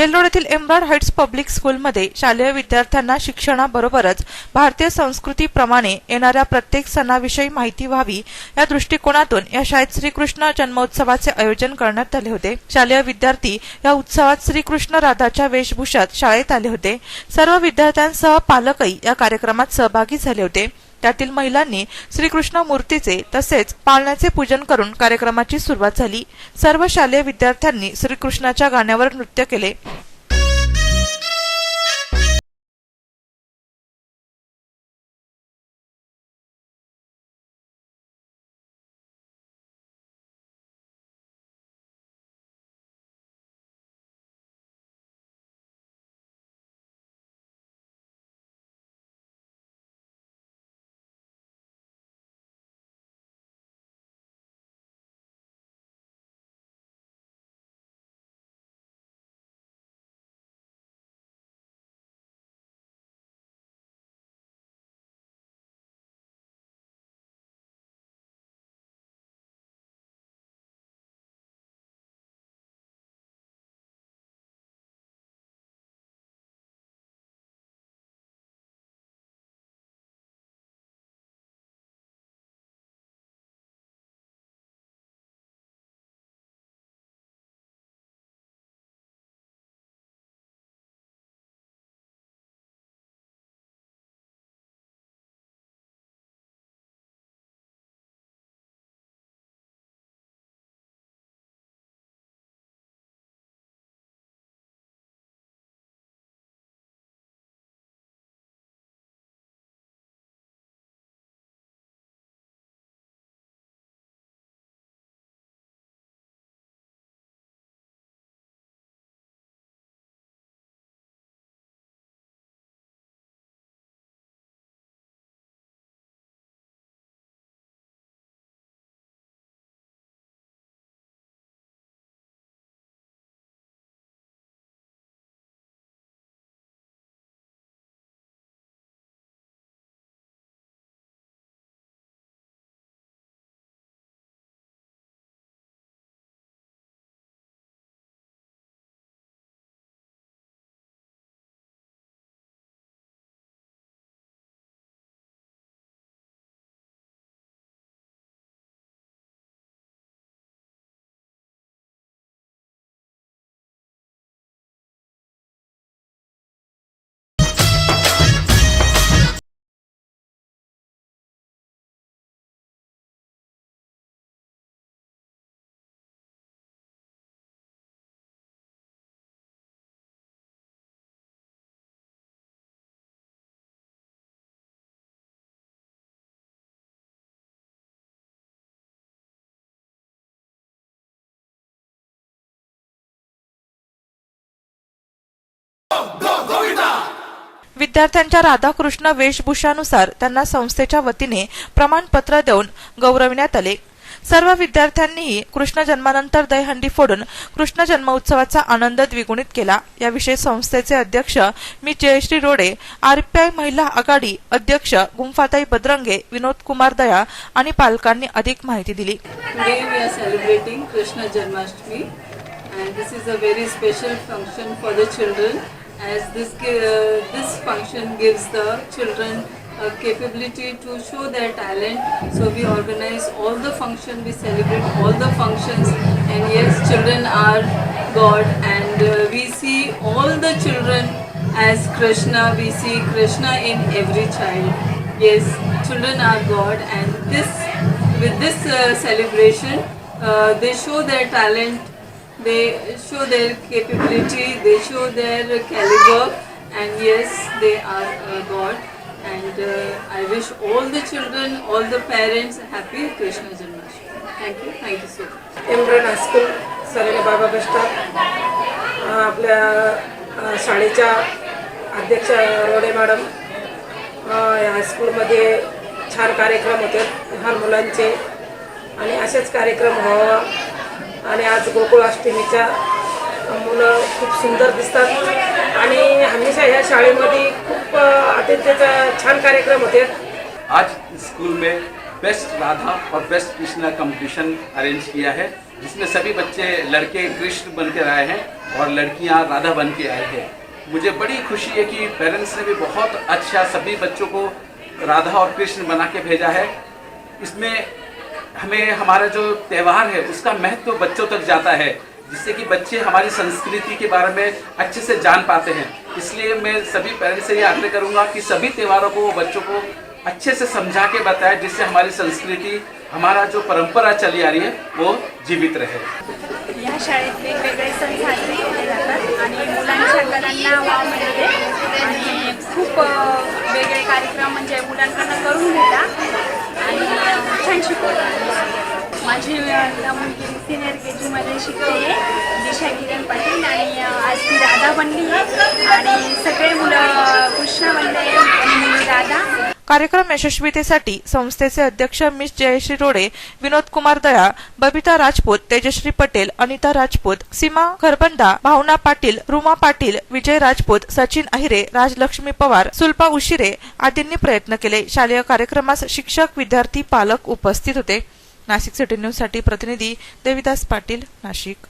Jail Road येथील एम्ब्रॉड heights public स्कूलमध्ये शालेय विद्यार्थ्यांना शिक्षणाबरोबरच भारतीय संस्कृतीप्रमाणे येणाऱ्या प्रत्येक सणाविषयी माहिती व्हावी या दृष्टिकोनातून या शाळेत श्रीकृष्ण जन्मोत्सवाचे आयोजन करण्यात आले होते. शालेय विद्यार्थी या उत्सवात श्रीकृष्ण राधाच्या वेशभूषात शाळेत आले होते. सर्व विद्यार्थ्यांसह पालकही या कार्यक्रमात सहभागी झाले होते. त्यातील महिलांनी श्रीकृष्ण मूर्तीचे तसेच पाळण्याचे पूजन करून कार्यक्रमाची सुरुवात झाली. सर्व शालेय विद्यार्थ्यांनी श्रीकृष्णाच्या गाण्यावर नृत्य केले. विद्यार्थ्यांच्या राधाकृष्ण वेशभूषानुसार त्यांना संस्थेच्या वतीने प्रमाणपत्र देऊन गौरविण्यात आले. सर्व विद्यार्थ्यांनीही कृष्ण जन्मानंतर दहीहंडी फोडून कृष्ण जन्मोत्सवाचा आनंद द्विगुणित केला. याविषयी संस्थेचे अध्यक्ष मी जयश्री रोडे आरपीआय महिला आघाडी अध्यक्ष गुंफाताई बदरंगे विनोद कुमार दया आणि पालकांनी अधिक माहिती दिली. Today we are celebrating Krishna Janmashtami and this is a very special as this uh, this function gives the children a capability to show their talent. So we organize all the function we celebrate all the functions. And yes children are god. And uh, we see all the children as krishna. We see krishna in every child. Yes children are god. And this with this uh, celebration, uh, they show their talent, they show their capability, they show their caliber, and yes, they are uh, God. And uh, I wish all the children, all the parents, happy Krishna Janmashtami. Thank you, thank you so much. एम्ब्रॉन high school सरेने बाबा bus stop अं, आपल्या अं, शाळेच्या अध्यक्ष Rode madam अं, या हायस्कूलमध्ये छान कार्यक्रम होते लहान मुलांचे आणि असेच कार्यक्रम व्हावा आणि आज गोकुळाष्टमीच्या मुलं खूप सुंदर दिसतात. आणि हमेशा ह्या शाळेमध्ये खूप अं, छान कार्यक्रम होते. आज स्कूल में बेस्ट राधा और बेस्ट कृष्णा कंपटीशन अरेंज किया है जिसमें सभी बच्चे लड़के कृष्ण बन कर आए हैं और लड़कियां राधा बन के आए हैं। मुझे बड़ी खुशी है कि पेरेंट्स ने भी बहुत अच्छा सभी बच्चों को राधा और कृष्ण बना के भेजा है। इसमें हमें हमारा जो त्यौहार है, उसका महत्व तो बच्चों तक जाता है, जिससे कि बच्चे हमारी संस्कृति के बारे में अच्छे से जान पाते हैं। इसलिए मैं सभी पेरेंट्स से ये आग्रह करूँगा कि सभी त्योहारों को बच्चों को अच्छे से समझा के बताएँ, जिससे हमारी संस्कृति, हमारा जो परंपरा चली आ रही है, वो जीवित रहे। कार्यक्रम मुलगी सिनियर के जीमध्ये शिकते दिशा किरण पाटील आणि आज ती राधा बनली. आहे आणि सगळे मुलं कृष्णा बनले आणि राधा. कार्यक्रम यशस्वीतेसाठी संस्थेचे अध्यक्ष मिस जयश्री रोडे विनोद कुमार दया बबिता राजपूत तेजश्री पटेल अनिता राजपूत सीमा खरबंदा भावना पाटील रुमा पाटील विजय राजपूत सचिन अहिरे राजलक्ष्मी पवार सुल्पा उशिरे आदींनी प्रयत्न केले. शालेय कार्यक्रमास शिक्षक विद्यार्थी पालक उपस्थित होते. नाशिक सिटी न्यूजसाठी प्रतिनिधी देविदास पाटील नाशिक.